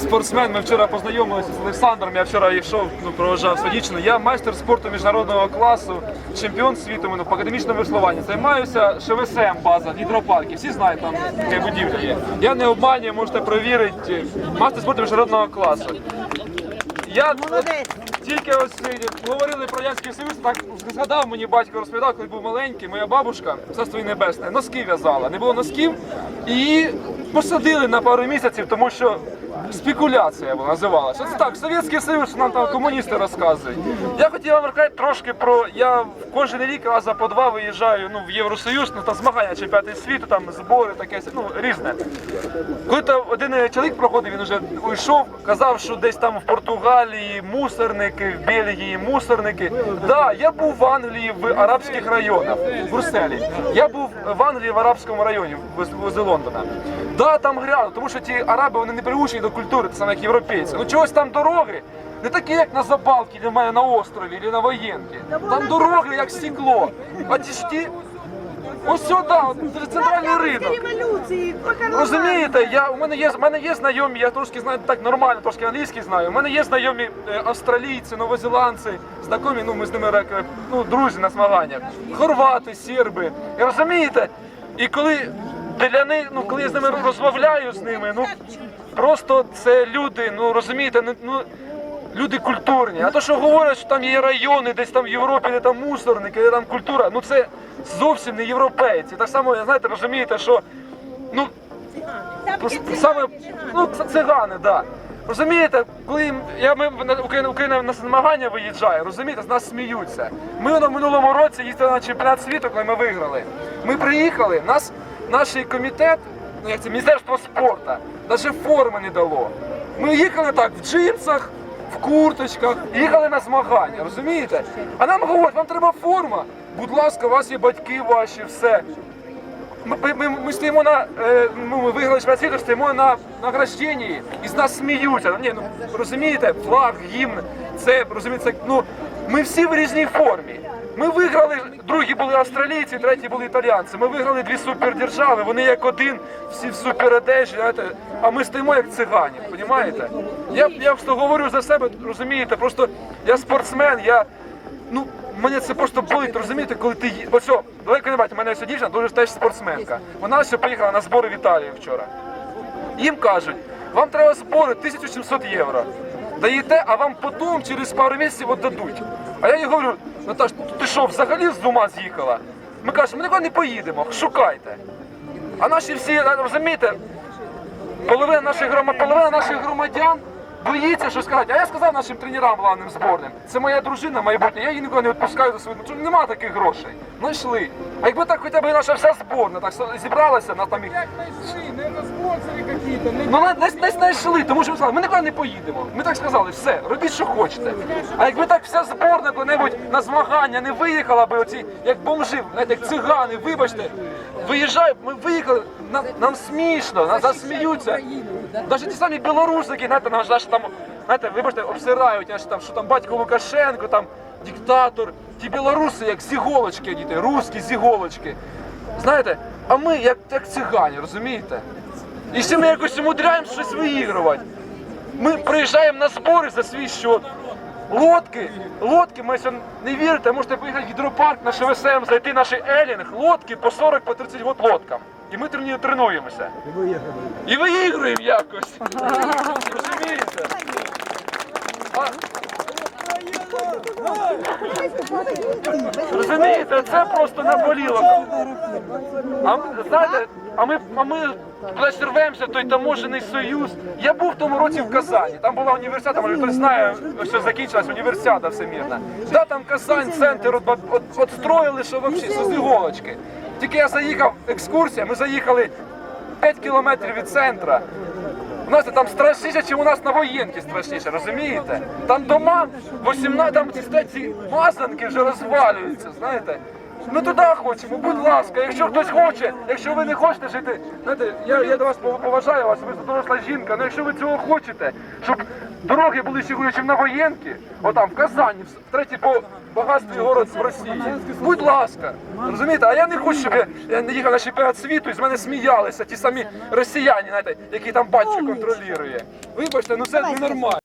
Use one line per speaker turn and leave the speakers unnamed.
спортсмен. Ми вчора познайомилися з Олександром. Я вчора йшов, ну проважав свою дівчину. Я майстер спорту міжнародного класу, чемпіон світу ну, по академічному веслуванню. Займаюся ШВСМ база, гідропарки. Всі знають там яка будівля є. Я не обманюю, можете перевірити. Майстер спорту міжнародного класу. Я тільки ось говорили про Радянський Союз, так згадав мені батько розповідав, коли був маленький, моя бабушка, царство їй небесне, носки в'язала. Не було носків і посадили на пару місяців, тому що спекуляція називалася. Ось так, Совєтський Союз нам там комуністи розказують. Я хотів вам розказати трошки про. Я кожен рік раза по два виїжджаю ну, в Євросоюз, ну там змагання чемпіонати світу, там збори, таке ну різне. Коли то один чоловік проходив, він вже уйшов, казав, що десь там в Португалії мусорники, в Бельгії мусорники. Да, я був в Англії в арабських районах, в Брюсселі. Я був в Англії в арабському районі, воз- возле Лондона. Да, там грязно, тому що ті араби вони не приучені до культури, це саме як європейці. Ну чогось там дороги. Не такі, як на Забалці, для мене на острові, або на воєнці. Там дороги як стекло. А ті ж ті, ось сюди, центральний ринок. Розумієте, я у мене є у мене є знайомі, я трошки знаю так нормально, трошки англійський знаю. У мене є знайомі е, австралійці, новозеландці, знайомі, ну ми з ними е, ну, друзі на змаганнях, хорвати, серби. І розумієте? І коли для них, ну коли я з ними розмовляю з ними, ну просто це люди, ну розумієте, ну. Люди культурні, а то, що говорять, що там є райони, десь там в Європі, де там мусорники, де там культура, ну це зовсім не європейці. Так само, знаєте, розумієте, що ну Просто саме ну цигани, да. Розумієте, коли я ми на Україна, Україна на змагання виїжджає, розумієте, з нас сміються. Ми на минулому році їздили на чемпіонат світу, коли ми виграли. Ми приїхали, нас наш комітет, ну як це міністерство спорту, навіть форми не дало. Ми їхали так в джинсах, в курточках, їхали на змагання, розумієте? А нам говорять, вам треба форма. Будь ласка, у вас є батьки ваші, все. Ми, ми, ми, стоїмо на е, ну, ми виграли чемпіонат стоїмо на награжденні і з нас сміються. Ні, ну розумієте, флаг, гімн, це розумієте, ну ми всі в різній формі. Ми виграли, другі були австралійці, треті були італіянці. Ми виграли дві супердержави, вони як один, всі в суперодежі, а ми стоїмо як цигані, розумієте? Я, я просто говорю за себе, розумієте, просто я спортсмен, я ну, мене це просто болить, розумієте, коли ти Ось, о, далеко не бачите, мене ось дівчина дуже теж спортсменка. Вона ще поїхала на збори в Італію вчора. Їм кажуть, вам треба збори 1700 євро. Даєте, а вам потім через пару місяців віддадуть. А я їй говорю, Наташ, ти що, взагалі з ума з'їхала? Ми кажемо, ми нікуди не поїдемо, шукайте. А наші всі, розумієте, половина наших грома, половина наших громадян боїться що сказати. А я сказав нашим тренерам главним зборним, це моя дружина майбутня, я її ніколи не відпускаю до свою. Ну, нема таких грошей. Знайшли. А якби так хоча б наша вся зборна так зібралася на там їх.
Нашли, наверное, какие-то.
Ну не, не, не знайшли, тому що ми сказали, ми нікуди не поїдемо. Ми так сказали, все, робіть, що хочете. А якби так вся зборна коли-небудь на змагання не виїхала би оці, як бомжи, знаєте, як цигани, вибачте, виїжджають, ми виїхали, нам, нам смішно, нас засміються. Навіть ті самі білорусики, знаєте, нас аж там, знаєте, вибачте, обсирають, аж там, що там батько Лукашенко, там диктатор. Ті білоруси, як з іголочки, діти, русські з іголочки. Знаєте, а ми як, як цигані, розумієте? І ще ми якось умудряємося щось виігрувати. Ми приїжджаємо на збори за свій счет. Лодки, лодки, ми якщо не вірите, можете поїхати в гідропарк на ШВСМ, зайти наш елінг, лодки по 40 по 30 год лодкам. І ми тренуємося. І виігруємо якось. Розумієте? Розумієте, це просто наболіло. А знаєте, а ми, а ми кудись рвемося той таможений союз. Я був в тому році в Казані. Там була універсіада, може хтось знає, що закінчилась універсіада всемірна. Да, там Казань, центр от, от, отстроїли, що взагалі з іголочки. Тільки я заїхав, екскурсія, ми заїхали 5 кілометрів від центра. У нас там страшніше, ніж у нас на воєнці страшніше, розумієте? Там дома 18, там ці мазанки вже розвалюються, знаєте. Ми туди хочемо, будь ласка, якщо хтось хоче, якщо ви не хочете жити, знаєте, я, я до вас поважаю вас, ви доросла жінка, але якщо ви цього хочете, щоб дороги були сьогодні, на воєнки, отам в Казані, в третій по багатстві город в Росії. Будь ласка, розумієте, а я не хочу, щоб я не їхав на чемпіонат світу і з мене сміялися ті самі росіяни, знаєте, які там батько контролює. Вибачте, ну це ненормально.